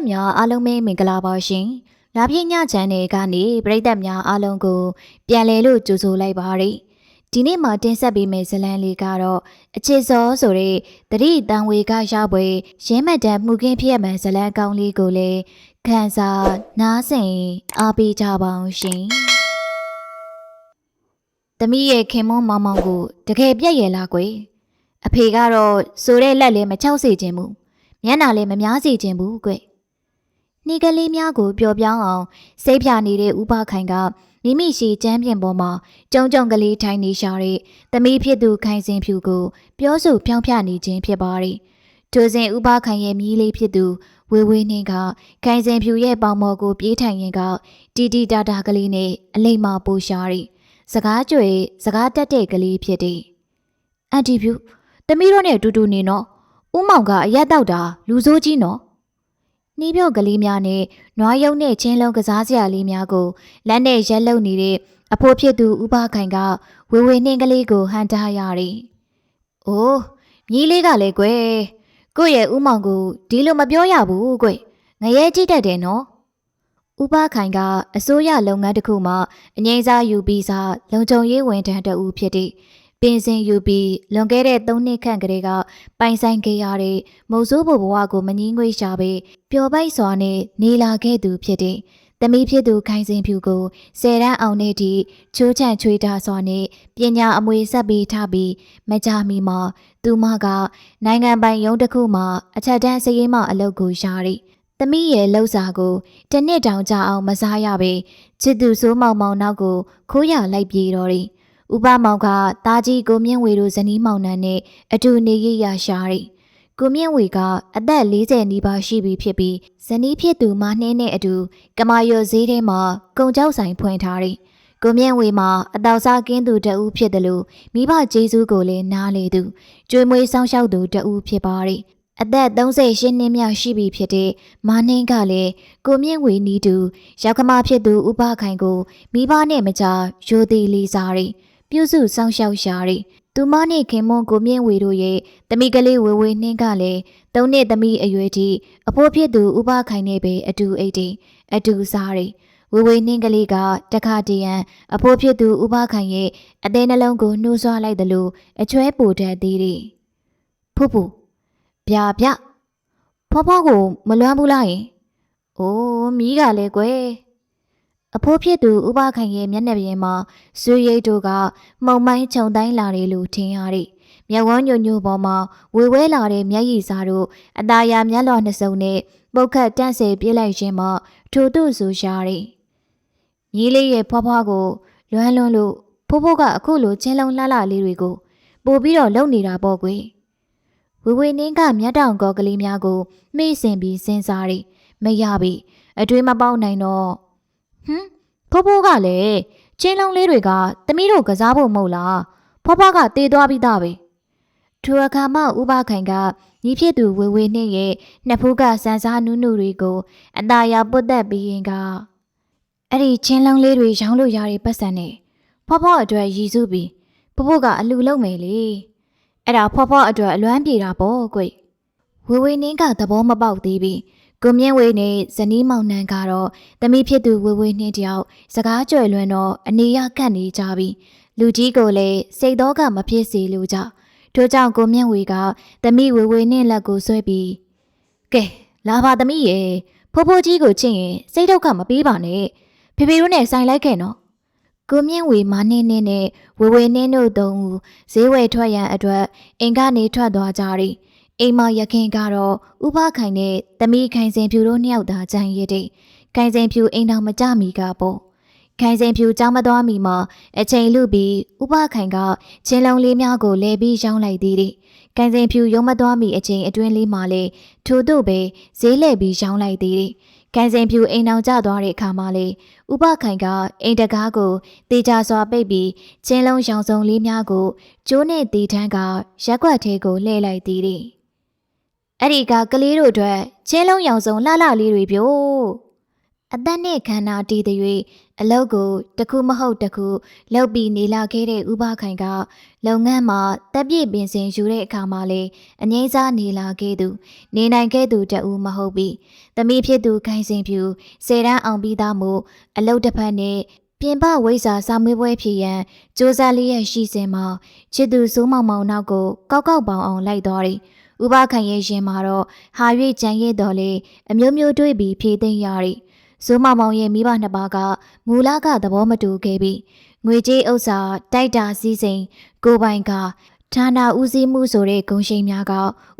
သက်များအားလုံးပဲမင်္ဂလာပါရှင်။လာပြည့်ညချန်နယ်ကနေပရိသတ်များအားလုံးကို ပြန်လည်လို့ကြိုဆိုလိုက်ပါရစေ။ဒီနေ့မှာတင်ဆက်ပေးမယ့်ဇာတ်လမ်းလေးကတော့အချစ်စောဆိုတဲ့တတိတန်ဝေကရပွဲရင်းမှတ်တမ်းမှုခင်းဖြစ်မှန်ဇာတ်လမ်းကောင်းလေးကိုလည်းခန်းစားနားဆင်အားပေးကြပါအောင်ရှင်။သမီးရဲ့ခင်မွန်းမောင်မောင်ကိုတကယ်ပြက်ရလားကွယ်။အဖေကတော့ဆိုတဲ့လက်လည်းမချောက်စေခြင်းဘူး။မျက်နှာလည်းမများစေခြင်းဘူးကွ။ နှီးကလေးများကိုပျော်ပြောင်းအောင်စိတ်ဖြာနေတဲ့ဥပခိုင်ကမိမိရှိကျမ်းပြင်ပေါ်မှာကြုံကြုံကလေးထိုင်နေရှာတဲ့သမီးဖြစ်သူခိုင်စင်ဖြူကို ပြောဆိုဖြောင်းဖြနေခြင်းဖြစ်ပါတယ်။ထိုစဉ်ဥပခိုင်ရဲ့မြီးလေးဖြစ်သူဝေဝေနှင်းကခိုင်စင်ဖြူရဲ့ပေါင်မော်ကိုပြေးထိုင်ရင်ကတီတီတာတာကလေးနဲ့အလိမ့်မပိုးရှာတဲ့စကားကြွေစကားတက်တဲ့ကလေးဖြစ်တယ်။အန်တီဖြူသမီးတို့နဲ့အတူတူနေနော်။ဦးမောင်ကအရက်တောက်တာလူဆိုးကြီးနော်။ နှီးပြော့ကလေးများနဲ့နွားရုံနဲ့ချင်းလုံးကစားစရာလေးများကိုလက်နဲ့ရက်လုံနေတဲ့အဖိုးဖြစ်သူဥပခိုင်ကဝေဝေနှင်းကလေးကိုဟန်တာရတယ်။အိုးမြီးလေးကလည်းကွယ်ကိုယ့်ရဲ့ဥမောင်ကိုဒီလိုမပြောရဘူးကွငရဲကြည့်တတ်တယ်နော်။ဥပခိုင်ကအစိုးရလုပ်ငန်းတစ်ခုမှအငိမ့်စားယူပြီးစားလုံခြုံရေးဝန်ထမ်းတဦးဖြစ်တဲ့ ပင်စင်ယူပြီးလွန်ခဲ့တဲ့၃နှစ်ခန့်ကလေးကပိုင်ဆိုင်ခဲ့ရတဲ့မုံစိုးဘဘဝကိုမငင်းငွေရှာပြီးပျော်ပိုက်စွာနဲ့နေလာခဲ့သူဖြစ်တဲ့တမီးဖြစ်သူခိုင်စင်ဖြူကိုဆယ်တန်းအောင်တဲ့ဒီချိုးချန့်ချွေးထားစွာနဲ့ပညာအမွေဆက်ပေးထားပြီးမကြမီမှာသူမကနိုင်ငံပိုင်ရုံးတစ်ခုမှာအချက်တန်းစည်ရင်မအလုပ်ကိုရှာရီသမီးရဲ့လှုပ်စာကိုတစ်နှစ်တောင်ကြာအောင်မစားရပေချစ်သူစိုးမောင်မောင်နောက်ကိုခိုးရလိုက်ပြေတော့တယ် ဥပမောင်ကတာကြီးကိုမြင့်ဝေတို့ဇနီးမောင်နှံနဲ့အတူနေရရရှာရီကိုမြင့်ဝေကအသက်40နီးပါးရှိပြီဖြစ်ပြီးဇနီးဖြစ်သူမနှင်းနဲ့အတူကမာရွဈေးထဲမှာကုံကြောက်ဆိုင်ဖွင့်ထားရီကိုမြင့်ဝေမှာအတောက်စားကင်းသူတဦးဖြစ်တယ်လို့မိဘကျေးဇူးကိုလည်းနားလေသူကျွေးမွေးဆောင်ရှောက်သူတဦးဖြစ်ပါရီအသက်38နှစ်မြောက်ရှိပြီဖြစ်တဲ့မနှင်းကလည်းကိုမြင့်ဝေနီးသူရောက်ခမဖြစ်သူဥပခိုင်ကိုမိဘနဲ့မကြာရိုသေလေးစားရီ ပြုစုဆောင်ရှောက်ရှာရီသူမနဲ့ခင်မွန်ကိုမြင့်ဝေတို့ရဲ့တမိကလေးဝေဝေနှင်းကလည်းသုံးနှစ်သမီးအရွယ်ထိအဖိုးဖြစ်သူဥပခိုင်နဲ့ပဲအတူအိတ်တီအတူစားရီဝေဝေနှင်းကလေးကတခါတည်းရန်အဖိုးဖြစ်သူဥပခိုင်ရဲ့အသေးနှလုံးကိုနှိုးဆွလိုက်တယ်လို့အချွဲပူတတ်သေးတယ်ဖူဖူဗျာဗျဖွားဖွားကိုမလွမ်းဘူးလားယင်အိုးမီးကလည်းကွယ် အဖိုးဖြစ်သူဥပခိုင်ရဲ့မျက်နှာပြင်မှာဆွေရိတ်တို့ကမှုံမိုင်းခြုံတိုင်းလာတယ်လို့ထင်ရတဲ့မျက်ဝန်းညိုညိုပေါ်မှာဝေဝဲလာတဲ့မျက်ရည်စားတို့အตาရမျက်လွှာနှစ်စုံနဲ့ပုတ်ခတ်တန့်ဆယ်ပြစ်လိုက်ခြင်းမှထို့သူ့ဆိုရှာတဲ့ညီလေးရဲ့ဖွားဖွားကိုလွမ်းလွန်းလို့ဖိုးဖိုးကအခုလိုချင်းလုံးလှလှလေးတွေကိုပို့ပြီးတော့လုံနေတာပေါ့ကွယ်ဝေဝေနင်းကမျက်တောင်ကောကလေးများကိုမှိစင်ပြီးစဉ်းစားရီမရပြီအတွေးမပေါက်နိုင်တော့ ဟမ်ဖိုးဖိုးကလည်းချင်းလုံးလေးတွေကသမီးတို့ကစားဖို့မဟုတ်လားဖွားဖွားကတေးသွားပြီးသားပဲထိုအခါမှဥပခိုင်ကညီဖြစ်သူဝေဝေနှင့်ရဲ့နှစ်ဖူးကစန်းစားနုနုတွေကိုအตาရပုတ်သက်ပြီးရင်ကအဲ့ဒီချင်းလုံးလေးတွေရောင်းလို့ရတဲ့ပတ်စံနဲ့ဖွားဖွားအတွက်ရည်စုပြီးဖိုးဖိုးကအလူလုံးမယ်လေအဲ့ဒါဖွားဖွားအတွက်အလွမ်းပြေတာပေါ့ကွဝေဝေနှင်းကသဘောမပေါက်သေးပြီ ကိုမြင့်ဝေနဲ့ဇနီးမောင်နှံကတော့တမိဖြစ်သူဝေဝေနှင်းတယောက်စကားကြွယ်လွန်းတော့အနေရကတ်နေကြပြီလူကြီးကိုလည်းစိတ်တော့ကမဖြစ်စေလို့ကြောင့်ထို့ကြောင့်ကိုမြင့်ဝေကတမိဝေဝေနှင်းလက်ကိုဆွဲပြီးကဲလာပါတမိရဲ့ဖိုးဖိုးကြီးကိုချစ်ရင်စိတ်ဒုက္ခမပေးပါနဲ့ဖေဖေတို့နဲ့ဆိုင်လိုက်ခဲ့နော်ကိုမြင့်ဝေမနှင်းနှင်းနဲ့ဝေဝေနှင်းတို့သုံးဦးဈေးဝယ်ထွက်ရန်အတွက်အင်ကနေထွက်သွားကြသည် အိမ်မရခင်ကတော့ဥပခိုင်နဲ့တမိခိုင်စင်ဖြူတို့နှစ်ယောက်သာကြံရည်တဲ့ခိုင်စင်ဖြူအိမ်တော်မကြမီကပေါ့ခိုင်စင်ဖြူကြောင်းမသွားမီမှာအချိန်လူပြီးဥပခိုင်ကချင်းလုံးလေးများကိုလဲပြီးရောင်းလိုက်သေးတယ်ခိုင်စင်ဖြူရုံမသွားမီအချိန်အတွင်းလေးမှာလေထို့တို့ပဲဈေးလဲပြီးရောင်းလိုက်သေးတယ်ခိုင်စင်ဖြူအိမ်တော်ကျသွားတဲ့အခါမှာလေဥပခိုင်ကအိမ်တကားကိုတေချာစွာပိတ်ပြီးချင်းလုံးရောင်စုံလေးများကိုကျိုးနဲ့တီထန်းကရက်ွက်သေးကိုလှည့်လိုက်သေးတယ် အဲ့ဒီကကလေးတို့အတွက်ချင်းလုံးရောင်စုံလှလှလေးတွေပြို့အသက်နဲ့ခန္ဓာတည်တဲ့၍အလုတ်ကိုတစ်ခုမဟုတ်တစ်ခုလှုပ်ပြီးနေလာခဲ့တဲ့ဥပခိုင်ကလုပ်ငန်းမှာတက်ပြည့်ပင်စင်ယူတဲ့အခါမှာလေအငိမ့်စားနေလာခဲ့သူ နေနိုင်ခဲ့သူတဦးမဟုတ်ပြီသမီးဖြစ်သူခိုင်စင်ဖြူဆယ်တန်းအောင်ပြီးသားမို့အလုတ်တစ်ဖက်နဲ့ပြင်ပဝိဇာစာမွေးပွဲဖြစ်ရန်စ조사လေးရဲ့ရှိစဉ်မှာချစ်သူစိုးမောင်မောင်နောက်ကိုကောက်ကောက်ပေါင်အောင်လိုက်သွားတယ် ဥပခိုင်ရဲ့ရှင်မှာတော့ဟာ၍ကြံရစ်တော်လေအမျိုးမျိုးတွေးပြီးဖြေသိမ့်ရသည်ဇိုးမောင်မောင်ရဲ့မိဘနှစ်ပါးကမူလကသဘောမတူခဲ့ပြီးငွေကြေးဥစ္စာတိုက်တာစည်းစိမ်ကိုပိုင်ကဌာနာဦးစီးမှုဆိုတဲ့ဂုံရှိန်များက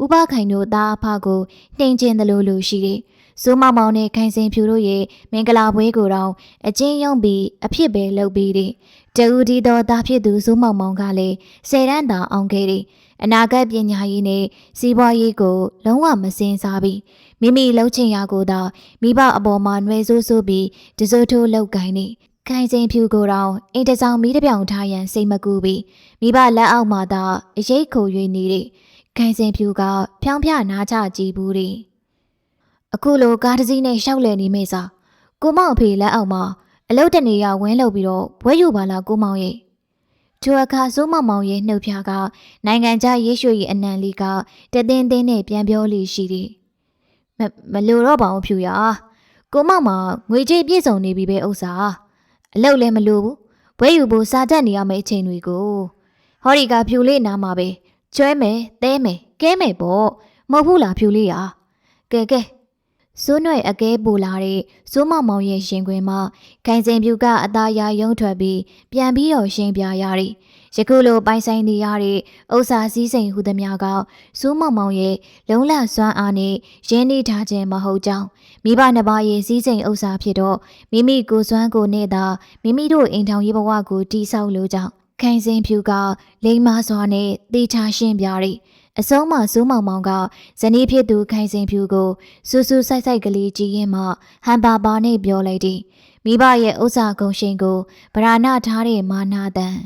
ဥပခိုင်တို့သားအဖကိုနှိမ်ကျင်တယ်လို့လို့ရှိတယ်။ဇိုးမောင်မောင်နဲ့ခိုင်စင်ဖြူတို့ရဲ့မင်္ဂလာပွဲကိုတော့အချင်းယုံပြီးအဖြစ်ပဲလုပ်ပြီးတယ်။တဦးဒီတော်သားဖြစ်သူဇိုးမောင်မောင်ကလည်းဆယ်တန်းသာအောင်ခဲ့တယ်။ အနာဂတ်ပညာရေးနဲ့စီးပွားရေးကို လုံးဝမစင်စားပြီးမိမိလှုပ်ချင်ရာကိုသာမိဘအပေါ်မှာနှွယ်ဆိုးဆိုးပြီးတစိုးထိုးလောက်ကိုင်းနေခိုင်စင်ဖြူကိုတောင်အိမ်တဆောင်မီးတစ်ပြောင်ထားရန်စိတ်မကူပြီးမိဘလက်အောက်မှာသာအရေးခို၍နေတဲ့ခိုင်စင်ဖြူကဖြောင်းဖြနာချကြည့်ဘူးတယ်အခုလိုကားတစ်စီးနဲ့ရှောက်လည်နေမိစားကိုမောင်အဖေလက်အောက်မှာအလုတ်တနေရဝင်းလုပ်ပြီးတော့ဘွဲယူပါလားကိုမောင်ရဲ့ ထိုအခါစိုးမောင်မောင်ရဲ့နှုတ်ဖျားကနိုင်ငံခြားရေးရွှေရဲ့အနံလေးကတသင်းသင်းနဲ့ပြန်ပြောလိရှိသည်မမလိုတော့ပါဘူးဖြူရကိုမောင်မငွေကြေးပြည့်စုံနေပြီပဲဥစ္စာအလုတ်လည်းမလိုဘူးဘွဲယူဖို့စာတတ်နေရမယ့်အချိန်တွေကိုဟောဒီကဖြူလေးနားမှာပဲကျွဲမယ်တဲမယ်ကဲမယ်ပေါ့မဟုတ်ဘူးလားဖြူလေးရကဲကဲ စိုးနွယ်အကဲပူလာတဲ့စိုးမောင်မောင်ရဲ့ရှင်ခွင်မှာခိုင်စင်ပြူကအသားရယုံထွက်ပြီးပြန်ပြီးတော့ရှင်းပြရသည်ယခုလိုပိုင်ဆိုင်နေရတဲ့ဥစ္စာစည်းစိမ်ဟူသည်များကစိုးမောင်မောင်ရဲ့လုံလစွမ်းအားနဲ့ရင်းနှီးထားခြင်းမဟုတ်ကြောင်းမိဘနှစ်ပါးရဲ့စည်းစိမ်ဥစ္စာဖြစ်တော့မိမိကိုယ်စွမ်းကိုနဲ့သာမိမိတို့အိမ်ထောင်ရေးဘဝကိုတိဆောက်လိုကြောင်းခိုင်စင်ဖြူကလိမ္မာစွာနဲ့တေချာရှင်းပြသည် အဆုံးမှာစိုးမောင်မောင်ကဇနီးဖြစ်သူခိုင်စင်ဖြူကိုစူးစူးဆိုင်ဆိုင်ကလေးကြည့်ရင်မှဟန်ပါပါနဲ့ပြောလိုက်သည်မိဘရဲ့ဥစ္စာကုန်ရှင်ကိုဗราဏထားတဲ့မာနာတန်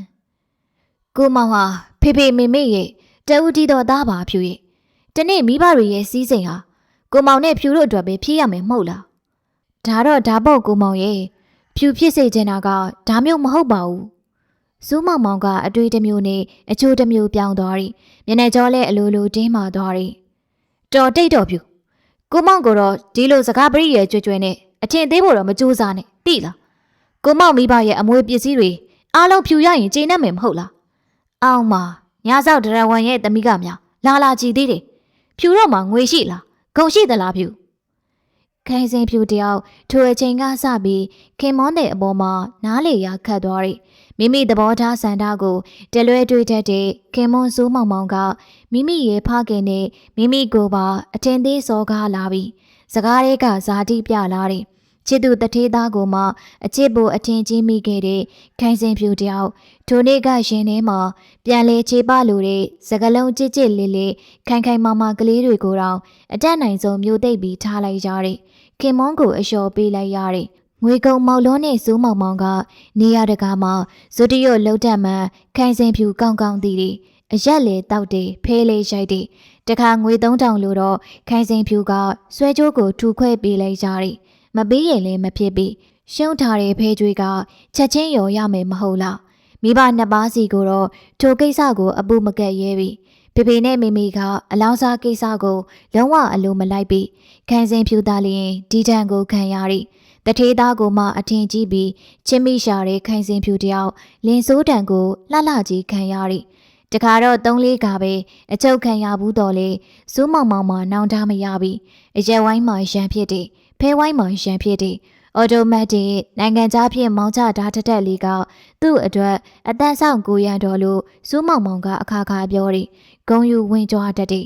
ကိုမောင်ဟာဖေဖေမေမေရဲ့တဦးတီတော်သားပါဖြူရဲ့တနေ့မိဘတွေရဲ့စီးစိမ်ဟာကိုမောင်နဲ့ဖြူတို့အတွက်ပဲဖြည့်ရမယ်မဟုတ်လားဒါတော့ဒါပေါ့ကိုမောင်ရဲ့ဖြူဖြစ်စေချင်တာကဒါမျိုးမဟုတ်ပါဘူး ဇူးမောင်မောင်ကအတွေ့တစ်မျိုးနဲ့အချိုးတစ်မျိုးပြောင်းသွားပြီမျက်နှာကြောလည်းအလိုလိုတင်းမာသွားပြီတော်တိတ်တော်ဖြူကိုမောင်ကတော့ဒီလိုစကားပရိရဲ့ကြွကြွနဲ့အထင်သေးဖို့တော့မကြိုးစားနဲ့တိလားကိုမောင်မိဘရဲ့အမွေပစ္စည်းတွေအားလုံးဖြူရရင်ကျေနပ်မယ်မဟုတ်လားအောင်မညဆောက်ဒရဝံရဲ့တမိကများလာလာကြည်သေးတယ်ဖြူတော့မှငွေရှိလားဂုံရှိသလားဖြူခိုင်စင်ဖြူတယောက်ထိုအချိန်ကစပြီးခင်မွန်းတဲ့အပေါ်မှာနားလေရခတ်သွားတယ် မိမိသဘောထားစန္ဒကိုတလွဲတွေးတတ်တဲ့ခင်မွန်းစိုးမောင်မောင်ကမိမိရဲ့ဖခင်နဲ့မိမိကိုပါအထင်သေးစောကားလာပြီးစကားတွေကဇာတိပြလာတယ်ချစ်သူတထေးသားကိုမှအချစ်ဖို့အထင်ကြီးမိခဲ့တဲ့ခိုင်စင်ဖြူတယောက်ထိုနေ့ကရင်ထဲမှာပြန်လဲခြေပလိုတဲ့စကလုံးကြစ်ကြစ်လေးလေးခိုင်ခိုင်မာမာကလေးတွေကိုတော့အတက်နိုင်ဆုံးမျိုးသိပ်ပြီးထားလိုက်ကြတယ်ခင်မွန်းကိုအလျှော်ပေးလိုက်ရတယ် ငွေကုံမောင်လုံးနဲ့စိုးမောင်မောင်ကနေရတကားမှာဇွတ်တရွတ်လှုပ်တက်မှန်ခိုင်စင်ဖြူကောင်းကောင်းတည်တယ်အရက်လေတောက်တယ်ဖဲလေးရိုက်တယ်တခါငွေ3000လို့တော့ခိုင်စင်ဖြူကဆွဲကြိုးကိုထူခွဲပေးလိုက်ကြတယ်မပေးရင်လည်းမဖြစ်ပြီရှုံးထားတဲ့ဖဲကြွေးကချက်ချင်းရော်ရမယ်မဟုတ်လားမိဘနှစ်ပါးစီကိုတော့ထိုကိစ္စကိုအပူမကက်ရဲပြီဖေဖေနဲ့မိမိကအလောင်းစားကိစ္စကိုလုံးဝအလိုမလိုက်ပြီးခံစင်ဖြူသားလျင်ဒီတန်ကိုခံရသည် တထေးသားကိုမှအထင်ကြီးပြီးချင်းမိရှာတဲ့ခိုင်စင်ဖြူတယောက်လင်စိုးတံကိုလှလှကြီးခံရသည်တခါတော့သုံးလေးကပဲအချုပ်ခံရဘူးတော်လေစူးမောင်မောင်မှနောင်တမရပြီအရက်ဝိုင်းမှရန်ဖြစ်တယ်ဖဲဝိုင်းမှရန်ဖြစ်တယ်အော်တိုမက်တစ်နိုင်ငံခြားဖြင့်မောင်းချဓာတ်တက်လေးကသူ့အတွက်အတန်းဆောင်ကိုရန်တော်လို့စူးမောင်မောင်ကအခါခါပြောတယ်ဂုံယူဝင်ကြွားတတ်တယ်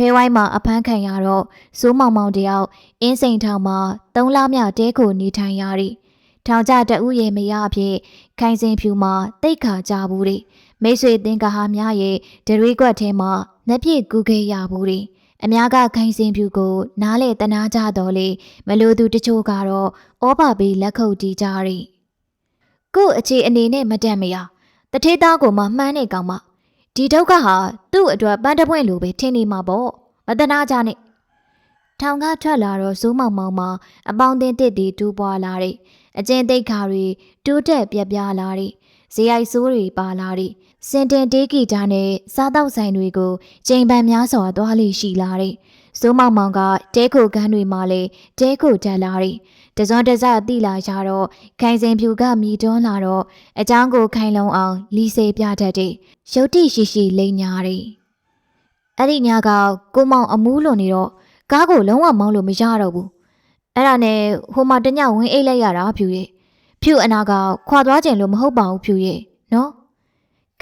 ဖဲဝိုင်းမှာအဖမ်းခံရတော့စိုးမောင်မောင်တယောက်အင်းစိန်ထောင်မှာသုံးလမြတဲကိုနေထိုင်ရသည်ထောင်ကြတအုပ်ရဲ့မရအဖြစ်ခိုင်စင်ဖြူမှာတိတ်ခါကြဘူးသည်မိတ်ဆွေသင်္ကာဟာများရဲ့ဒရွေးကွက်ထဲမှာနှက်ပြည့်ကူခဲ့ရဘူးသည်အများကခိုင်စင်ဖြူကိုနားလေတနာကြတော်လေမလို့သူတချို့ကတော့ဩပါပေးလက်ခုပ်တီးကြသည်ကို့အခြေအနေနဲ့မတတ်မရတထေးသားကိုမှမှန်းနေကောင်မ ဒီဒုက္ခဟာသူ့အတွက်ပန်းတပွင့်လိုပဲထင်နေမှာပေါ့မတနာကြနဲ့ထောင်ကထွက်လာတော့စိုးမောင်မောင်မှာအပေါင်းအသင်းတစ်တီတူးပွားလာတဲ့အကျဉ်သိက္ခာတွေတိုးတက်ပြက်ပြားလာတဲ့ဇေယိုက်ဆိုးတွေပါလာတဲ့စင်တင်တေးဂီတာနဲ့စားတောက်ဆိုင်တွေကိုချိန်ပန်များစွာသွားလိရှိလာတဲ့စိုးမောင်မောင်ကတဲခိုကန်းတွေမှာလည်းတဲခိုတက်လာတဲ့ တစွန်းတစတိလာရတော့ခိုင်စင်ဖြူကမြည်တွန်းလာတော့အချောင်းကိုခိုင်လုံအောင်လီစေပြတတ်တဲ့ရုတ်တိရှိရှိလိန်ညာတဲ့အဲ့ဒီညကကိုမောင်အမူးလွန်နေတော့ကားကိုလုံးဝမောင်းလို့မရတော့ဘူးအဲ့ဒါနဲ့ဟိုမှာတညဝင်အိတ်လိုက်ရတာဖြူရဲ့ဖြူအနာကခွာသွားခြင်းလို့မဟုတ်ပါဘူးဖြူရဲ့နော်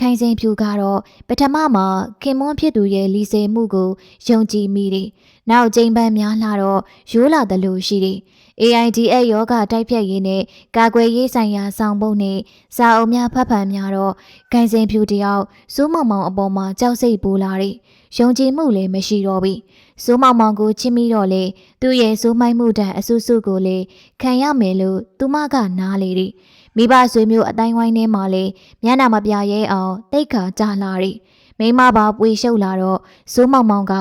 ခိုင်စင်ဖြူကတော့ပထမမှာခင်မွန်းဖြစ်သူရဲ့လီစေမှုကိုယုံကြည်မိတယ်နောက်ကျိန်ပန်းများလာတော့ရိုးလာတယ်လို့ရှိတယ် AIDS ယောဂတိုက်ဖြတ်ရေးနဲ့ကာကွယ်ရေးဆိုင်ရာဆောင်ပုဒ်နဲ့စာအုပ်များဖတ်ဖန်များတော့ခိုင်စင်ဖြူတယောက်စိုးမောင်မောင်အပေါ်မှာကြောက်စိတ်ပူလာတယ်ယုံကြည်မှုလည်းမရှိတော့ဘူးစိုးမောင်မောင်ကိုချစ်မိတော့လေသူ့ရဲ့စိုးမိုက်မှုတန်အဆုစုကိုလေခံရမယ်လို့သူမကနားလေတယ်မိဘဆွေမျိုးအတိုင်းဝိုင်းထဲမှာလေမျက်နှာမပြရဲအောင်တိတ်ခါကြလာတယ် မိမပါပွေရှုပ်လာတော့စိုးမောင်မောင်က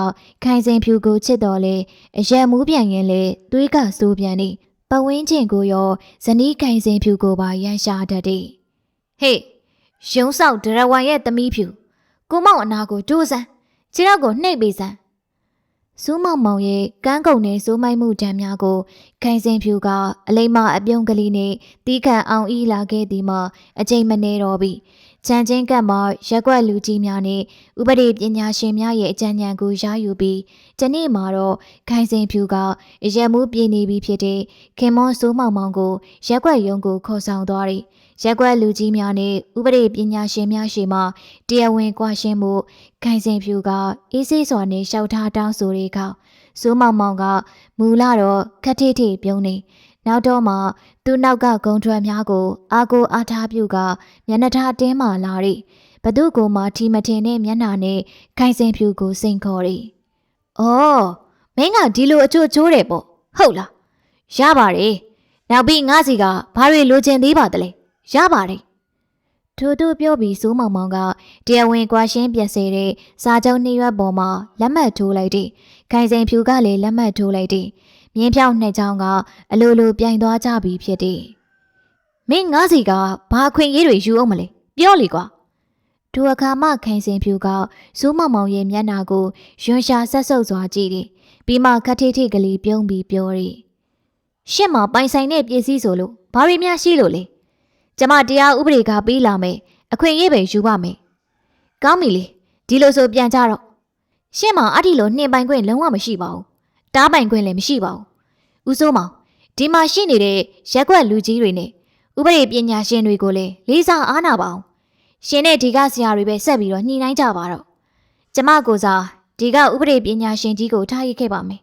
ခိုင်စင်ဖြူကိုချစ်တော်လေအရက်မူးပြန်ရင်လေသွေးကစိုးပြန်နေပဝင်းချင်းကိုရောဇနီးခိုင်စင်ဖြူကိုပါရန်ရှာတတ်တယ်ဟေးရုံဆောက်ဒရဝိုင်ရဲ့သမီးဖြူကိုမောင်အနာကိုဒိုးစမ်းခြေထောက်ကိုနှိပ်ပေးစမ်းစူးမောင်မောင်ရဲ့ကန်းကုံနဲ့စိုးမိုက်မှုတံများကိုခိုင်စင်ဖြူကအလိမ္မာအပြုံးကလေးနဲ့တီးခန့်အောင်ဤလာခဲ့သည်မှာအချိန်မနေတော့ပြီ ချန်ချင်းကပ်မှာရက်ွက်လူကြီးများနဲ့ဥပဒေပညာရှင်များရဲ့အကြံဉာဏ်ကိုရယူပြီးဒီနေ့မှာတော့ခိုင်စင်ဖြူကရက်မှုပြည်နေပြီဖြစ်တဲ့ခင်မွန်စိုးမောင်မောင်ကိုရက်ွက်ရုံကိုခေါ်ဆောင်သွားတယ်ရက်ွက်လူကြီးများနဲ့ဥပဒေပညာရှင်များရှိမှတရားဝင်ကွာရှင်းမှုခိုင်စင်ဖြူကအေးဆေးစွာနဲ့ရှောက်ထားတောင်းဆိုတဲ့အခါစိုးမောင်မောင်ကမူလာတော့ခက်ထိထိပြုံးနေ နောက်တော့မှသူ့နောက်ကဂုံထွက်များကိုအာကိုအားထားပြုကမျက်နှာထားတင်းမာလာသည်ဘသူကိုမှထီမထင်တဲ့မျက်နှာနဲ့ခိုင်စင်ဖြူကိုစိန်ခေါ်သည်။အော်မင်းကဒီလိုအချို့ချိုးတယ်ပေါ့ဟုတ်လား။ရပါတယ်။နောက်ပြီးငါစီကဘာတွေလိုချင်သေးပါသလဲ။ရပါတယ်။ထို့သူပြောပြီးစိုးမောင်မောင်ကတရားဝင်ကွာရှင်းပြစေတဲ့စာချုပ်နှိရွက်ပေါ်မှာလက်မှတ်ထိုးလိုက်သည်။ခိုင်စင်ဖြူကလည်းလက်မှတ်ထိုးလိုက်သည်။ မြင်းဖြောင်းနှစ်ချောင်းကအလိုလိုပြိုင်သွားကြပြီဖြစ်သည်။မင်းငါးစီကဘာအခွင့်အရေးတွေယူအောင်မလဲပြောလေကွာ။ဒူအခါမှခိုင်စင်ဖြူကဇူးမောင်မောင်ရဲ့မျက်နှာကိုယွန်ရှာဆက်ဆုပ်စွာကြည့်တယ်။ပြီးမှခတ်ထိထိကလေးပြုံးပြီးပြောတယ်။ရှင့်မပိုင်ဆိုင်တဲ့ပစ္စည်းဆိုလို့ဘာတွေများရှိလို့လဲ။ကျမတရားဥပဒေကပေးလာမယ်။အခွင့်အရေးပဲယူပါမယ်။ကောင်းပြီလေ။ဒီလိုဆိုပြန်ကြတော့ရှင့်မအထီလိုနှင်ပိုင်ခွင့်လုံးဝမရှိပါဘူး။ တားပိုင်ခွင့်လည်းမရှိပါဘူး။ဦးစိုးမောင်ဒီမှာရှိနေတဲ့ရက်ွက်လူကြီးတွေနဲ့ဥပဒေပညာရှင်တွေကိုလည်းလေးစားအားနာပါအောင်ရှင်နဲ့ဒီကဆရာတွေပဲဆက်ပြီးတော့ညှိနှိုင်းကြပါတော့ကျမကိုစားဒီကဥပဒေပညာရှင်ကြီးကိုထားရခဲ့ပါမယ်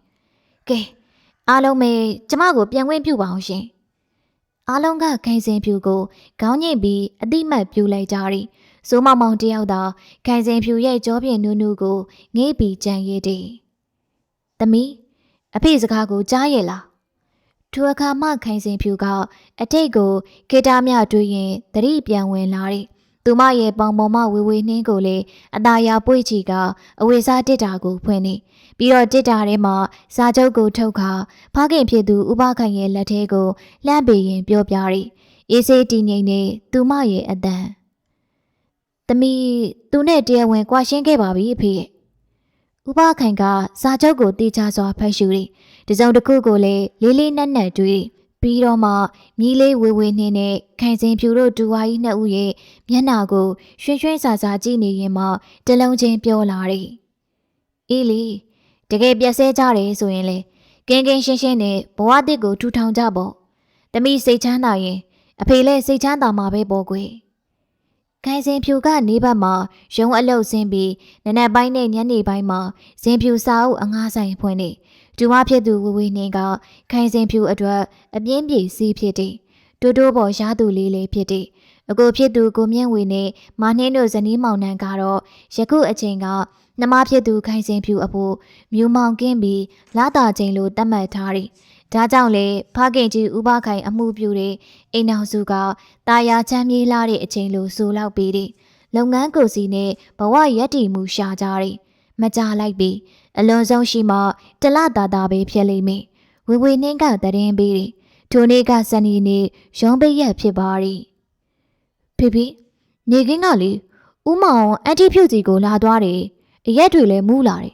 ကဲအားလုံးပဲကျမကိုပြန်ခွင့်ပြုပါအောင်ရှင်အားလုံးကခိုင်စင်ဖြူကိုခေါင်းညိတ်ပြီးအတိမတ်ပြူလိုက်ကြသည်စိုးမောင်မောင်တယောက်သာခိုင်စင်ဖြူရဲ့ကြောပြင်းနူးနူးကိုငေးပြီးကြံရည်သည်သမီး အဖေစကားကိုကြားရဲ့လားထိုအခါမှခိုင်စင်ဖြူကအတိတ်ကိုကေတာမြတွေ့ရင်သတိပြန်ဝင်လာသည်သူမရဲ့ပေါင်ပေါ်မဝေဝေနှင်းကိုလေအตาရပွေ့ချီကအဝေစားတစ်တာကိုဖွင့်နေပြီးတော့တစ်တာထဲမှာစာချုပ်ကိုထုတ်ခါဖခင်ဖြစ်သူဥပခိုင်ရဲ့လက်ထဲကိုလှမ်းပေရင်ပြောပြသည်အေးစေးတည်ငြိမ်နေသူမရဲ့အတန်သမီးသူနဲ့တရားဝင်ကြွားရှင်းခဲ့ပါပြီအဖေရဲ့ ဥပခိုင်ကစာချုပ်ကိုတေချာစွာဖတ်ရှုသည်တစုံတစ်ခုကိုလည်းလေးလေးနက်နက်တွေးပြီးတော့မှမြီးလေးဝေဝေနှင်းနဲ့ခိုင်စင်ဖြူတို့ဒူဝါကြီးနှစ်ဦးရဲ့မျက်နှာကိုရွှင်ရွှင်ဆာဆာကြည့်နေရင်မှတလုံးချင်းပြောလာတယ်။အေးလေတကယ်ပြက်ဆဲကြတယ်ဆိုရင်လေကင်းကင်းရှင်းရှင်းနဲ့ဘဝတစ်ကိုထူထောင်ကြပေါ့။တမိစိတ်ချမ်းသာရင်အဖေလည်းစိတ်ချမ်းသာမှာပဲပေါ့ကွယ်။ ခိုင်စင်ဖြူကနေဘက်မှာရုံအလုတ်ဆင်းပြီးနနက်ပိုင်းနဲ့ညနေပိုင်းမှာစင်ဖြူစာအုပ်အငားဆိုင်ဖွင့်နေဒူမဖြစ်သူဝဝေနှင်းကခိုင်စင်ဖြူအတွက်အပြင်းပြေစီးဖြစ်တယ်တိုးတိုးပေါ်ရသူလေးလေးဖြစ်တယ်အကိုဖြစ်သူကိုမြင့်ဝေနဲ့မနှင်းတို့ဇနီးမောင်နှံကတော့ယခုအချိန်ကနှမဖြစ်သူခိုင်စင်ဖြူအဖို့မြူမောင်ကင်းပြီးလာတာချိန်လိုတတ်မှတ်ထားတယ် ဒါကြောင့်လေဖခင်ကြီးဥပခိုင်အမှုပြုတဲ့အိမ်နောက်စုကတာယာချမ်းမြေးလာတဲ့အချိန်လိုဆိုလောက်ပြီးတယ်လုပ်ငန်းကိုစီနဲ့ဘဝရက်တည်မှုရှာကြတယ်မကြလိုက်ပြီအလွန်ဆုံးရှိမှတလတာတာပဲဖြစ်လိမ့်မယ်ဝေဝေနှင်းကတရင်ပေးတယ်ထိုနေ့ကစနေနေ့ရုံးပိတ်ရက်ဖြစ်ပါရီဖေဖေနေကင်းကလေဥမောင်အန်တီဖြူကြီးကိုလာသွားတယ်အရက်တွေလည်းမူးလာတယ်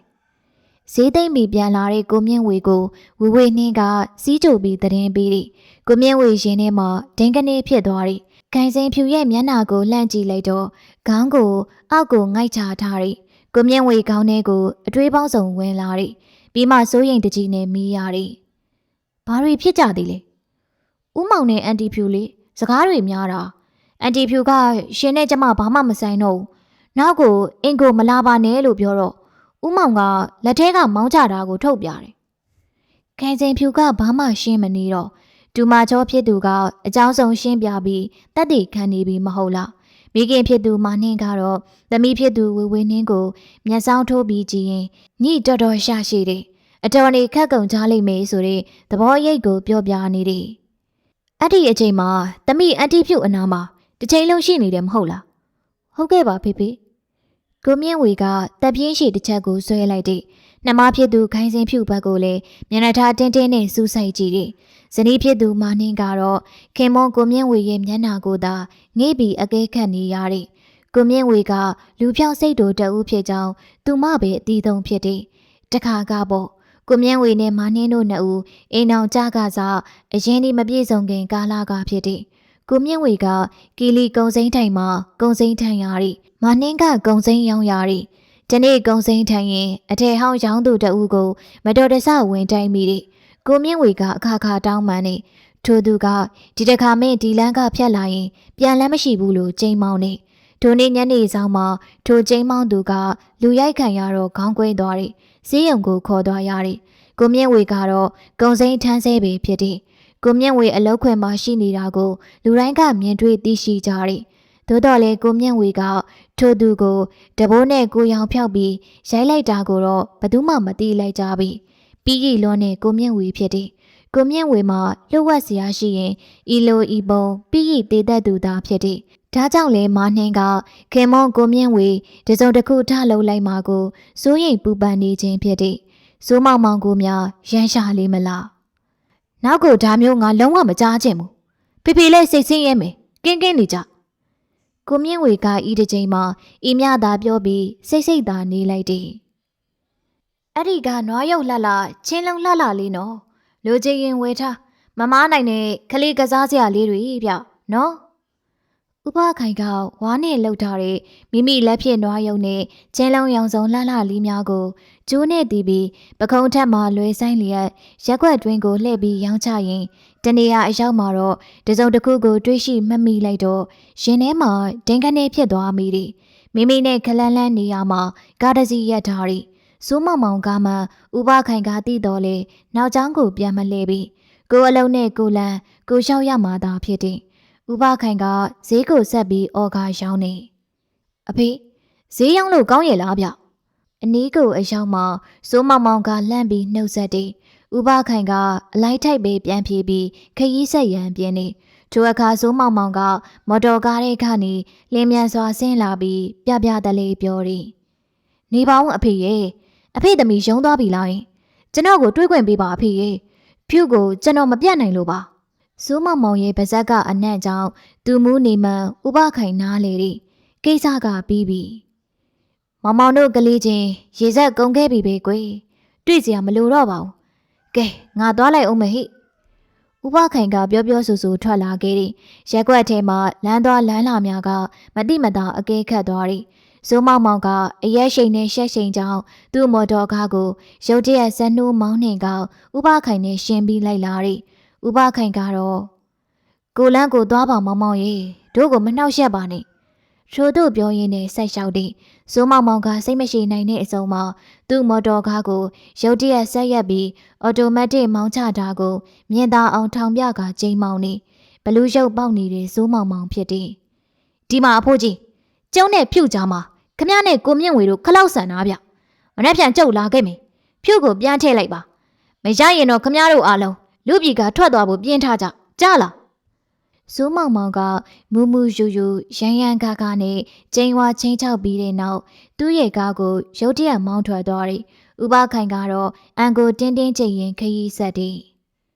ဈေးသိမ့်ပြီးပြန်လာတဲ့ကိုမြင့်ဝေကိုဝေဝေနှင်းကစီးကြိုပြီးတရင်ပေးတယ်ကိုမြင့်ဝေရင်ထဲမှာဒင်းကနေဖြစ်သွားတယ်ခိုင်စင်ဖြူရဲ့မျက်နှာကိုလှမ်းကြည့်လိုက်တော့ခေါင်းကိုအောက်ကိုငိုက်ချထားတယ်ကိုမြင့်ဝေခေါင်းထဲကိုအတွေးပေါင်းစုံဝင်လာတယ်ပြီးမှစိုးရိမ်တကြီးနဲ့မီးရတယ်ဘာတွေဖြစ်ကြသေးလဲဥမောင်နဲ့အန်တီဖြူလေးစကားတွေများတာအန်တီဖြူကရှင်နဲ့ကျမဘာမှမဆိုင်တော့ဘူးနောက်ကိုအင်ကိုမလာပါနဲ့လို့ပြောတော့ ဥမောင်ကလက်ထဲကမောင်းချတာကိုထုတ်ပြတယ်ခိုင်စင်ဖြူကဘာမှရှင်းမနေတော့ဒူမာချောဖြစ်သူကအကြောင်းဆုံးရှင်းပြပြီးတက်တည်ခံနေပြီမဟုတ်လားမိခင်ဖြစ်သူမာနှင်းကတော့သမီးဖြစ်သူဝေဝေနှင်းကိုမျက်စောင်းထိုးပြီးကြည့်ရင်ညိတော်တော်ရှာရှိတယ်အတော်နေခက်ကုံချလိမ့်မယ်ဆိုတဲ့သဘောရိပ်ကိုပြောပြနေတယ်အဲ့ဒီအချိန်မှာသမီးအန်တီဖြူအနာမှာတစ်ချိန်လုံးရှိနေတယ်မဟုတ်လားဟုတ်ကဲ့ပါဖေဖေ ကိုမြင့်ဝေကတပ်ပြင်းရှိတစ်ချက်ကိုဆွဲလိုက်တဲ့နှမဖြစ်သူခိုင်းစင်ဖြူဘက်ကိုလည်းမျက်နှာထားတင်းတင်းနဲ့စူးစိုက်ကြည့်တယ်ဇနီးဖြစ်သူမာနှင်းကတော့ခင်မွန်ကိုမြင့်ဝေရဲ့မျက်နှာကိုသာငေးပြီးအကဲခတ်နေရတဲ့ကိုမြင့်ဝေကလူဖြောင်စိတ်တို့တအူးဖြစ်ကြောင်းသူမပဲအတီးဆုံးဖြစ်တယ်တခါကပေါ့ကိုမြင့်ဝေနဲ့မာနှင်းတို့နှစ်ဦးအိမ်အောင်ကြကစားအရင်ဒီမပြည့်စုံခင်ကာလာကဖြစ်တယ် ကိုမြင့်ဝေကကီလီကုံစိမ့်ထိုင်မှာကုံစိမ့်ထိုင်ရတဲ့မာနှင်းကကုံစိမ့်ရောင်းရတဲ့ဒီနေ့ကုံစိမ့်ထိုင်ရင်အထည်ဟောင်းရောင်းသူတအူးကို မတော်တဆဝင်တိုင်းမိတဲ့ကိုမြင့်ဝေကအခါခါတောင်းပန်နေထိုသူကဒီတခါမင်းဒီလန်းကဖြတ်လာရင် ပြန်လန်းမရှိဘူးလို့ကြိမ်မောင်းနေထိုနေ့ညနေဆောင်မှာထိုကျိမ်းမောင်းသူက လူရိုက်ခံရတော့ခေါင်းကွင်းသွားတယ်ဈေးရုံကိုခေါ်သွားရတယ်ကိုမြင့်ဝေကတော့ကုံစိမ်းထမ်းဆဲပဲဖြစ်တယ် ကိုမြင့်ဝေအလောက်ခွင်မှာရှိနေတာကိုလူတိုင်းကမြင်တွေ့သိရှိကြတယ်သို့တော်လည်းကိုမြင့်ဝေကထိုသူကိုတဘိုးနဲ့ကိုရောင်ဖြောက်ပြီးရိုက်လိုက်တာကိုတော့ဘယ်သူမှမသိလိုက်ကြဘူးပြီးကြီးလွန်းနဲ့ကိုမြင့်ဝေဖြစ်တယ်ကိုမြင့်ဝေမှာလှုပ်ဝက်စရာရှိရင်ဤလိုဤပုံပြီးကြီးတည်တတ်သူသားဖြစ်တယ်ဒါကြောင့်လဲမာနှင်းကခင်မွန်ကိုမြင့်ဝေတစုံတစ်ခုထလှုပ်လိုက်မှာကိုစိုးရိမ်ပူပန်နေခြင်းဖြစ်တဲ့စိုးမောင်မောင်ကိုများရမ်းရှာလေးမလား နောက်ကိုဒါမျိုးငါလုံးဝမကြားချင်ဘူးဖေဖေလည်းစိတ်ဆင်းရဲမယ်ကင်းကင်းနေကြကိုမြင့်ဝေကဤတစ်ချိန်မှာဤမြသာပြောပြီးစိတ်စိတ်သာနေလိုက်တယ်အဲ့ဒီကနွားရုပ်လှလှချင်းလုံးလှလှလေးနော်လူချင်းရင်ဝေထားမမားနိုင်တဲ့ခလေးကစားစရာလေးတွေဗျနော် ဥပခိုင်ကဝါနဲ့လှုပ်ထားတဲ့မိမိလက်ဖြင့်နွားယုံနဲ့ကျင်းလုံးရောင်စုံလှလှလေးများကိုကျိုးနဲ့တီးပြီးပခုံးထက်မှလွယ်ဆိုင်လျက်ရက်ွက်တွင်ကိုလှည့်ပြီးရောင်းချရင်တနေရာအရောက်မှာတော့တစုံတစ်ခုကိုတွေးရှိမှတ်မိလိုက်တော့ရင်ထဲမှာဒင်ကနေဖြစ်သွားမိတယ်မိမိနဲ့ခလန်းလန်းနေရမှာကားတစ်စီးရက်ထားတယ်စိုးမောင်မောင်ကမှဥပခိုင်ကတီးတော်လေနောက်ကျောင်းကိုပြန်မလဲပြီးကိုအလုံးနဲ့ကိုလန်းကိုလျှောက်ရမှာသာဖြစ်တယ် ဥပခိုင်ကဈေးကိုဆက်ပြီးအော်ကာရောင်းနေအဖေဈေးရောင်းလို့ကောင်းရဲ့လားဗျအနီးကိုအရောက်မှာစိုးမောင်မောင်ကလှမ်းပြီးနှုတ်ဆက်တယ်ဥပခိုင်ကအလိုက်ထိုက်ပေးပြန်ပြေးပြီးခရီးဆက်ရန်ပြင်းနေထိုအခါစိုးမောင်မောင်က မော်တော်ကားထဲကနေလင်းမြန်စွာဆင်းလာပြီးပြပြတလေးပြောတယ်နေပါဦးအဖေရဲ့အဖေသမီးရုံသွားပြီလားယင်ကျွန်တော်ကိုတွေးခွင့်ပေးပါအဖေရဲ့ဖြူကိုကျွန်တော်မပြတ်နိုင်လို့ပါ စူးမောင်မောင်ရဲ့ပါဇက်ကအနံ့ကြောင့်သူမူးနေမှန်ဥပခိုင်နားလေတဲ့ကိစ္စကပြီးပြီမောင်မောင်တို့ကလေးချင်းရေဆက်ကုန်ခဲ့ပြီပဲကွယ်တွေ့စရာမလိုတော့ပါဘူးကဲငါသွားလိုက်အောင်မဟိဥပခိုင်ကပြောပြောဆိုဆိုထွက်လာခဲ့တဲ့ရက်ွက်ထဲမှာလမ်းသွားလမ်းလာများကမတိမတာအကဲခတ်သွားတယ်ဇိုးမောင်မောင်ကအရက်ရှိန်နဲ့ရှက်ရှိန်ကြောင့်သူ့မော်တော်ကားကိုရုတ်တရက်ဇက်နှိုးမောင်းနှင်ကဥပခိုင်နဲ့ရှင်းပြီးလိုက်လာတယ် ဥပခိုင်ကတော့ကိုလန်းကိုသွားပါမောင်မောင်ရေတို့ကိုမနှောက်ယှက်ပါနဲ့ထို့တို့ပြောရင်းနဲ့ဆိုက်လျှောက်တဲ့ဇိုးမောင်မောင်ကစိတ်မရှိနိုင်တဲ့အစုံမှာသူ့မော်တော်ကားကိုရုတ်တရက်ဆက်ရက်ပြီးအော်တိုမက်တစ်မောင်းချတာကိုမြင်သာအောင်ထောင်ပြကချိန်မောင်းနေဘလူးရုပ်ပေါက်နေတဲ့ဇိုးမောင်မောင်ဖြစ်တဲ့ဒီမှာအဖိုးကြီးကျုံးနဲ့ဖြူကြမှာခမရနဲ့ကိုမြင့်ဝေတို့ခလောက်ဆန်သားဗျမနှက်ဖြန်ကြုတ်လာခဲ့မယ်ဖြူကိုပြန်ထည့်လိုက်ပါမရရင်တော့ခမရတို့အားလုံး လူပြည်ကထွက်သွားဖို့ပြင်းထားကြကြားလားစူးမောင်မောင်ကမူမူယူယူရန်ရန်ခါခါနဲ့ကျင်းဝါချင်းချောက်ပြီးတဲ့နောက်သူ့ရဲ့ကားကိုရုတ်တရက်မောင်းထွက်သွားတယ်။ဥပခိုင်ကတော့အန်ကိုတင်းတင်းချိန်ရင်ခရီးဆက်တယ်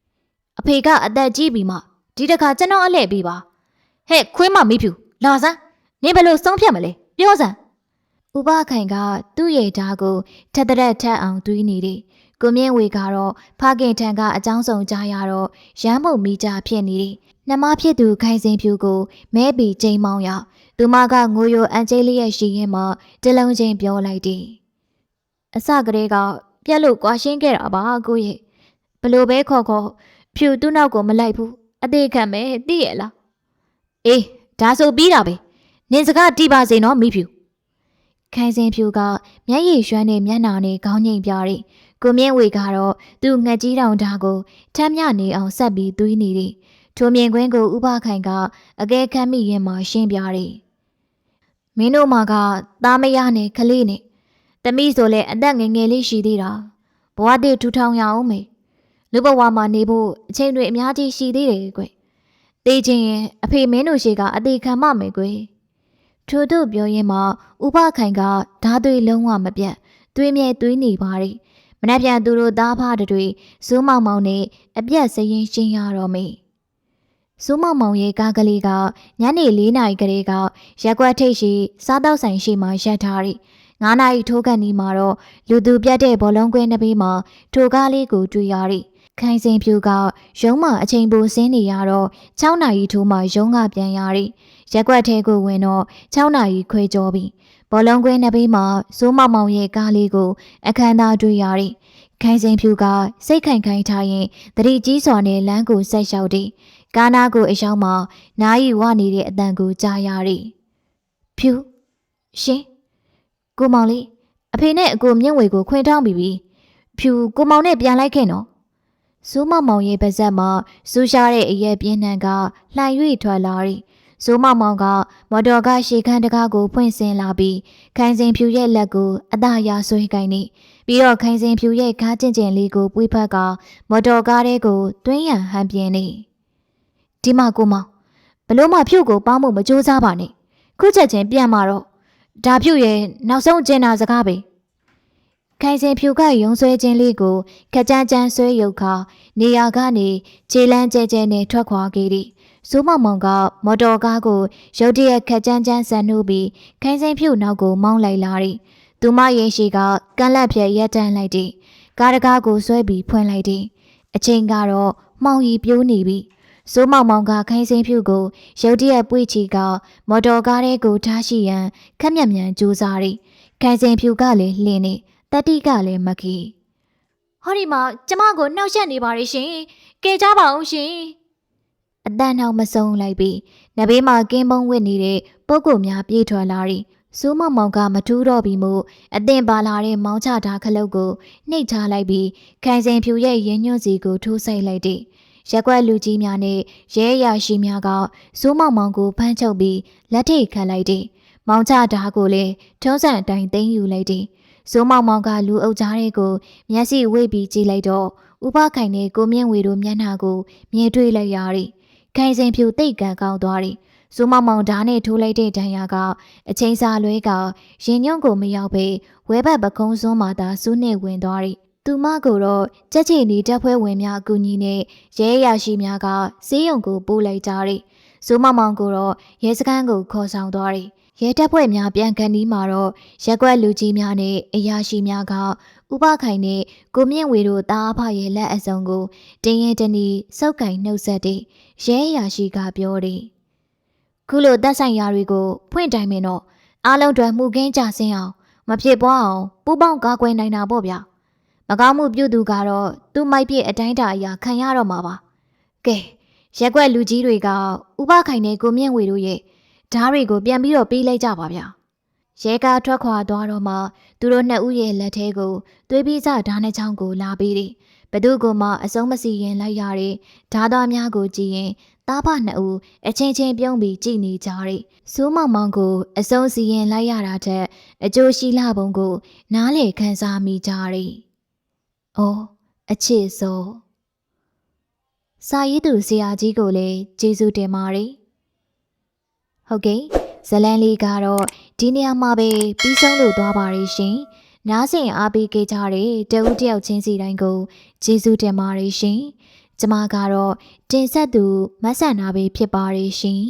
။အဖေကအသက်ကြီးပြီမှဒီတစ်ခါကျွန်တော်အလှည့်ပြီးပါ။ဟဲ့ခွေးမမိဖြူလာစမ်းနင်ဘယ်လိုဆုံးဖြတ်မလဲပြောစမ်း။ဥပခိုင်ကသူ့ရဲ့ဓာတ်ကိုထက်တဲ့ထက်အောင်တွေးနေတယ်။ ကိုမြင့်ဝေကတော့ဖခင်ထံကအကြောင်းဆောင်ကြရတော့ရမ်းမုံမိကြဖြစ်နေတယ်။နှမဖြစ်သူခိုင်စင်ဖြူကိုမဲပီချိန်မောင်းရသူမကငိုယိုအန်ဂျေလီရဲ့ရှိရင်မှတလုံးချင်းပြောလိုက်တယ်။အစကတည်းကပြက်လို့ကွာရှင်းခဲ့တာပါကိုရဲ့ဘလို့ပဲခေါ်ခေါ်ဖြူသူ့နောက်ကိုမလိုက်ဘူးအသေးခံမယ်သိရဲ့လားအေးဒါဆိုပြီးတာပဲနင်စကားတီးပါစေနော်မိဖြူခိုင်စင်ဖြူကမျက်ရည်ရွှမ်းနဲ့မျက်နှာနဲ့ခေါင်းငိမ့်ပြတယ် ကိုမြင့်ဝေကတော့သူ့ငှက်ကြီးတောင်ဓာကိုထမ်းမြနေအောင်ဆက်ပြီးသွေးနေတယ်ထိုမြင်ကွင်းကိုဥပခိုင်ကအကဲခတ်မိရင်မှရှင်းပြတယ်မင်းတို့မှာကသားမရနဲ့ခလေးနဲ့တမိဆိုလဲအသက်ငယ်ငယ်လေးရှိသေးတာဘဝတည်ထူထောင်ရအောင်မေလူဘဝမှာနေဖို့အချိန်တွေအများကြီးရှိသေးတယ်ကွတေးချင်းရင်အဖေမင်းတို့ရှိကအသေးခံမမယ်ကွထို့သူပြောရင်းမှဥပခိုင်ကဓာသွေးလုံးဝမပြတ်သွေးမြဲသွေးနေပါရီ မနှက်ပြန်သူတို့သားဖားတွေဇိုးမောင်မောင်နဲ့အပြက်စရင်ရှင်းရတော့မေဇိုးမောင်မောင်ရဲ့ကားကလေးကညနေ၄နာရီကလေးကရက်ွက်ထိတ်ရှိစားတော့ဆိုင်ရှိမှရက်ထားရီ9နာရီထိုးကန်ဒီမှာတော့လူသူပြတ်တဲ့ဘောလုံးကွင်းတစ်ပေးမှာထိုကားလေးကိုတွေ့ရရီခိုင်စင်ဖြူကရုံးမအချိန်ပိုဆင်းနေရတော့6နာရီထိုးမှရုံးကပြန်ရရီရက်ွက်ထဲကိုဝင်တော့6နာရီခွဲကျော်ပြီ ဘောလုံးကွင်းနှစ်ဘေးမှာစိုးမောင်မောင်ရဲ့ကားလေးကို အခမ်းသားတွေ့ရရီခိုင်စင်ဖြူကစိတ်ခိုင်ခိုင်ထားရင်တတိကြီးစွာနဲ့လမ်းကိုဆက်လျှောက်တယ်ကားနာကိုအရောက်မှာနားရီဝနေတဲ့အတန်ကိုကြားရရီဖြူရှင်ကိုမောင်လေးအဖေနဲ့အကိုမြင့်ဝေကိုခွင်ထောင်းပြီးပြီဖြူကိုမောင်နဲ့ပြန်လိုက်ခဲ့နော်စူးမောင်မောင်ရဲ့ပါဇက်မှာစူးရှားတဲ့အရက်ပြင်းနှံကလှန်၍ထွက်လာရီ စူးမောင်မောင်ကမော်တော်ကားရှေခန်းတကားကိုဖွင့်ဆင်းလာပြီးခိုင်စင်ဖြူရဲ့လက်ကိုအသာရဆွဲကိုင်းနေပြီးတော့ခိုင်စင်ဖြူရဲ့ကားကျင်ကျင်လေးကိုပွေးဖက်ကမော်တော်ကားထဲကိုတွင်းရန်ဟန်ပြင်းနေဒီမှာကိုမောင်ဘလို့မှဖြုတ်ကိုပေါင်းဖို့မကြိုးစားပါနဲ့ခုချက်ချင်းပြန်มาတော့ဒါဖြုတ်ရဲ့နောက်ဆုံးကျင်နာစကားပဲခိုင်စင်ဖြူကရုံဆွဲခြင်းလေးကိုခကြမ်းကြမ်းဆွဲရုပ်ခါနေရာကနေခြေလန်းကျဲကျဲနဲ့ထွက်ခွာခဲ့သည်။ စိုးမောင်မောင်ကမော်တော်ကားကိုရုတ်တရက်ခကြမ်းကြမ်းဆန်နှုတ်ပြီးခိုင်စင်ဖြူနောက်ကိုမောင်းလိုက်လာသည်။သူမရဲ့ရှိကကန့်လက်ဖြဲရက်တန်းလိုက်သည်။ကားတကားကိုဆွဲပြီးဖွင့်လိုက်သည်။အချိန်ကတော့မှောင်ရီပြိုးနေပြီ။စိုးမောင်မောင်ကခိုင်စင်ဖြူကိုရုတ်တရက်ပွေ့ချီကမော်တော်ကားထဲကိုထားရှိရန်ခက်မြက်မြန်ကြိုးစားသည်။ခိုင်စင်ဖြူကလည်းလှင်းနေတတိကလည်းမကီဟောဒီမှာကျမကိုနှောက်ယှက်နေပါရရှင်ကဲကြပါအောင်ရှင် အတန်နောက်မဆုံးလိုက်ပြီးနဘေးမှာကင်းပုံးဝစ်နေတဲ့ပုပ်ကိုများပြေးထွက်လာရီစိုးမောင်မောင်ကမထူးတော့ပြီမို့အသင်ပါလာတဲ့မောင်းချတာခလုတ်ကိုနှိပ်ချလိုက်ပြီးခိုင်စင်ဖြူရဲ့ရင်းညွန့်စီကိုထိုးဆိုင်လိုက်တဲ့ရက်ွက်လူကြီးများနဲ့ရဲရရှိများကစိုးမောင်မောင်ကိုဖမ်းချုပ်ပြီးလက်ထိတ်ခတ်လိုက်တဲ့မောင်းချတာကိုလည်းထုံးစံအတိုင်းသိမ်းယူလိုက်တဲ့ဇိုးမောင်မောင်ကလူအုပ်ကြားတွေကိုမျက်စိဝိတ်ပြီးကြည့်လိုက်တော့ဥပခိုင်နဲ့ကိုမြင့်ဝေတို့မျက်နှာကိုမြင်တွေ့လိုက်ရသည် ခိုင်စင်ဖြူတိတ်ကန်ကောင်းသွားသည်ဇိုးမောင်မောင်ဓာတ်နဲ့ထိုးလိုက်တဲ့ဒဏ်ရာကအချိန်စာလွဲကရင်ညွန့်ကိုမရောက်ပေဝဲဘက်ပကုံးစွန်းမှသာစူးနှင့်ဝင်သွားသည်သူမကိုတော့ကြက်ချီနီတက်ဖွဲဝင်များအကူကြီးနဲ့ရဲရရှိများကစေးရုံကိုပို့လိုက်ကြသည်ဇိုးမောင်မောင်ကိုတော့ရဲစခန်းကိုခေါ်ဆောင်သွားသည်ရဲတပ်ဖွဲ့များပြန်ကန်ဒီမှာတော့ရက်ွက်လူကြီးများနဲ့အရာရှိများက ဥပခိုင်နဲ့ကိုမြင့်ဝေတို့တားဖရဲ့လက်အစုံကိုတင်းရင်တနီစုပ်ကင်နှုတ်ဆက်တဲ့ရဲအရာရှိကပြောတယ်ခုလိုတက်ဆိုင်ရာတွေကိုဖွင့်တိုင်မင်းတော့အားလုံးတွေမှုကင်းကြဆင်းအောင်မဖြစ်ပွားအောင်ပူပေါင်းကာကွယ်နိုင်တာပေါ့ဗျာမကောင်းမှုပြုသူကတော့သူ့မိုက်ပြည့်အတိုင်းတာအရာခံရတော့မှာပါကဲရက်ွက်လူကြီးတွေကဥပခိုင်နဲ့ကိုမြင့်ဝေတို့ရဲ့ဓားတွေကိုပြန်ပြီးတော့ပေးလိုက်ကြပါဗျာ ရဲကားထွက်ခွာသွားတော့မှသူတို့နှစ်ဦးရဲ့လက်ထဲကိုသွေးပြီးစဓားနှချောင်းကိုလာပေးတယ်ဘသူကမှအစုံမစီရင်လိုက်ရတဲ့ဓားသားများကိုကြည့်ရင်သားဖနှစ်ဦးအချင်းချင်းပြုံးပြီးကြည်နေကြတဲ့စိုးမောင်မောင်ကိုအစုံစီရင်လိုက်ရတာထက်အကျိုးရှိလာပုံကို နားလေခံစားမိကြတဲ့။အော်အချစ်စောစာရေးသူဆရာကြီးကိုလည်းကျေးဇူးတင်ပါတယ်ဟုတ်ကဲ့ ဇလန်လေးကတော့ဒီနေရာမှာပဲပြီးဆုံးလို့သွားပါရရှင်နားဆင်အားပေးခဲ့ကြတဲ့တဦးတယောက်ချင်းစီတိုင်းကိုကျေးဇူးတင်ပါတယ်ရှင်ကျမကတော့တင်ဆက်သူမဆန်နာပဲဖြစ်ပါရရှင်